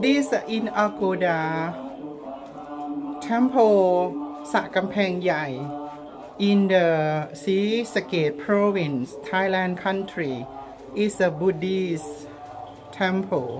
This in Agoda Temple สะกำแพงใหญ่ in the Sea Province Thailand country is a Buddhist temple.